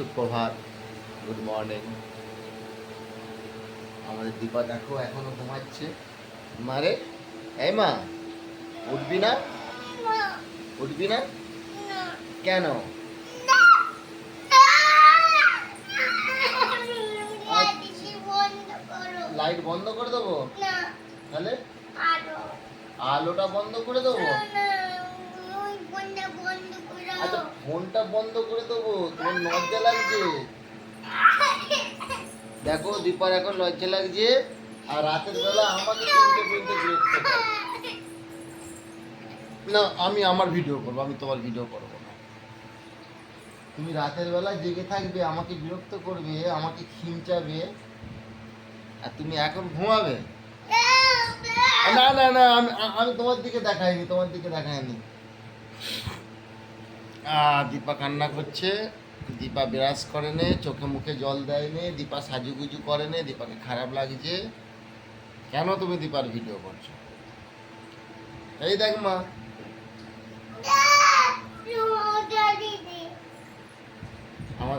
সুপ্রভাত। Good morning আমাদের দীপা দেখো এখনও ঘুমাচ্ছে। মারে। এই মা উঠবি না? উঠবি না? কেন? লাইট বন্ধ করে দেবো? তাহলে? আলোটা বন্ধ করে দেবো? ফোনটা বন্ধ করে দেবো, তোমার লজ্জা লাগছে। দেখো, দীপার এখন লজ্জা লাগছে, আর রাতের বেলা আমাকে তিনটে পর্যন্ত বিরক্ত না, আমি আমার ভিডিও করব, আমি তোমার ভিডিও করব না। তুমি রাতের বেলা জেগে থাকবে, আমাকে বিরক্ত করবে, আমাকে খিমচাবে, আর তুমি এখন ঘুমাবে? না না না, আমি আমি তোমার দিকে দেখাইনি, তোমার দিকে দেখাইনি। দীপা কান্না করছে দীপা বিরাজ করে নে চোখে মুখে জল দেয় নে দীপা সাজুগুজু করে নে দীপাকে খারাপ লাগছে। কেন তুমি দীপার ভিডিও করছ? এই দেখ মা। আমার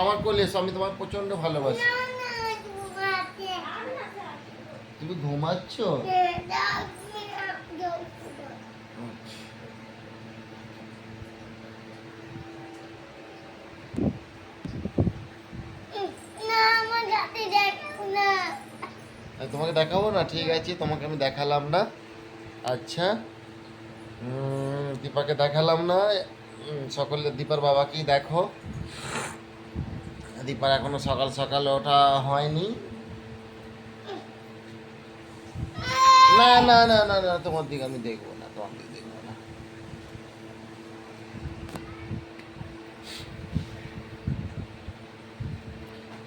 আমার কোলে এসো আমি তোমার প্রচণ্ড ভালোবাসি। তুমি ঘুমাচ্ছ? তোমাকে দেখাবো না, ঠিক আছে, তোমাকে আমি দেখালাম না। আচ্ছা দীপাকে দেখালাম না সকলে, দীপার বাবাকেই দেখো। দীপার এখনও সকাল সকাল ওঠা হয়নি। না না না না না, তোমার দিকে আমি দেখব না, তোমার দিকে দেখব না।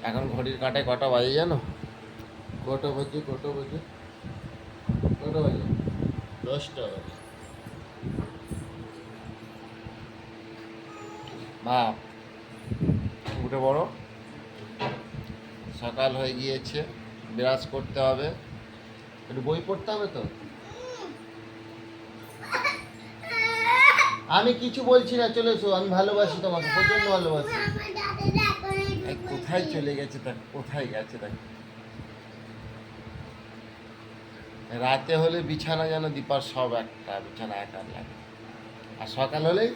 এখন ঘড়ির কাঁটায় কটা বাজে জানো? কটা বাজে কটা বাজে? কটা বাজে? দশটা বাজে। বাপ উঠে বড় সকাল হয়ে গিয়েছে বিরাজ করতে হবে। একটু বই পড়তে হবে তো? আমি কিছু বলছি না চলে এসো আমি ভালোবাসি তোমাকে প্রচণ্ড ভালোবাসি। এই কোথায় চলে গেছে দেখ কোথায় গেছে দেখ। রাতে হলে বিছানা যেন দীপার সব একটা বিছানা একা লাগে। আর সকাল হলেই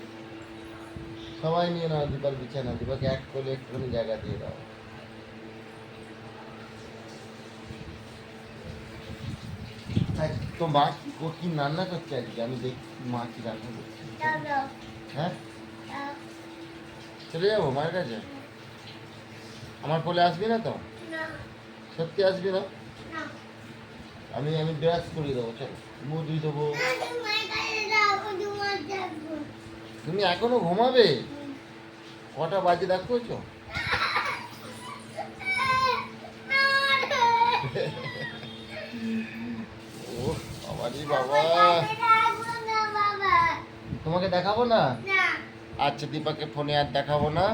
সবাই নিয়ে নাও দীপার বিছানা দীপাকে এক কোলে একটুখানি জায়গা দিয়ে দাও। তো মা কি কি রান্না করছে আজকে? আমি দেখি মা কি রান্না করছে? হ্যাঁ? চলে যাব মায়ের কাছে? আমার কোলে আসবি না তো? সত্যি আসবি না। আমি আমি ব্রাশ করিয়ে দেবো, চলো। ধুয়ে দেবো। তুমি এখনও ঘুমাবে? কটা বাজে দেখো ও বাবা। তোমাকে দেখাবো না? আচ্ছা দীপাকে ফোনে আর দেখাবো না।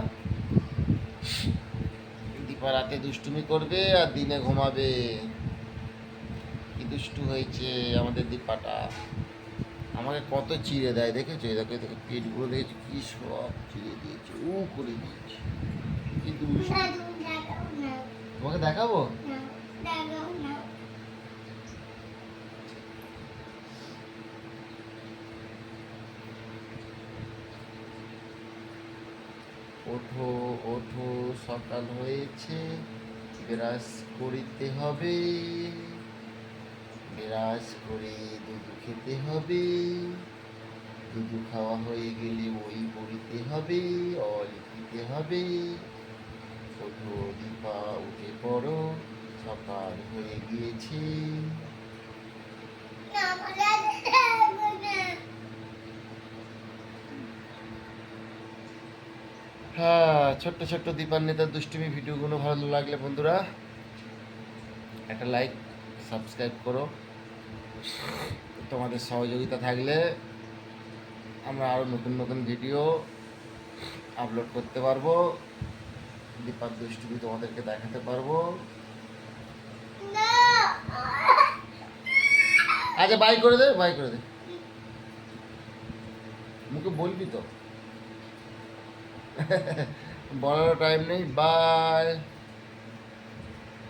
দীপা রাতে দুষ্টুমি করবে আর দিনে ঘুমাবে। দুষ্টু হয়েছে আমাদের দীপাটা। আমাকে কত চিড়ে দেয়, দেখেছ? এই দেখো পেটগুলো দেখেছ? কি সব চিড়ে দিয়েছে, উ করে দিয়েছে। কি দুষ্টু তোমাকে দেখাবো? ওঠো ওঠো, সকাল হয়েছে। বিরাজ করিতে হবে। বিরাজ করে দুধ খেতে হবে। দুধ খাওয়া হয়ে গেলে ওই পড়িতে হবে অ লিখিতে হবে। দীপা উঠে পড়ো, সকাল হয়ে গিয়েছে। হ্যাঁ ছোট্ট ছোট্ট দীপান নেতার দুষ্টুমি ভিডিওগুলো ভালো লাগলে বন্ধুরা, একটা লাইক সাবস্ক্রাইব করো। তোমাদের সহযোগিতা থাকলে আমরা আরও নতুন নতুন ভিডিও আপলোড করতে পারব। দীপার দুষ্টুমি তোমাদেরকে দেখাতে পারব। আচ্ছা বাই করে দে বাই করে দে। মুখে বলবি তো? বলারও টাইম নেই বাই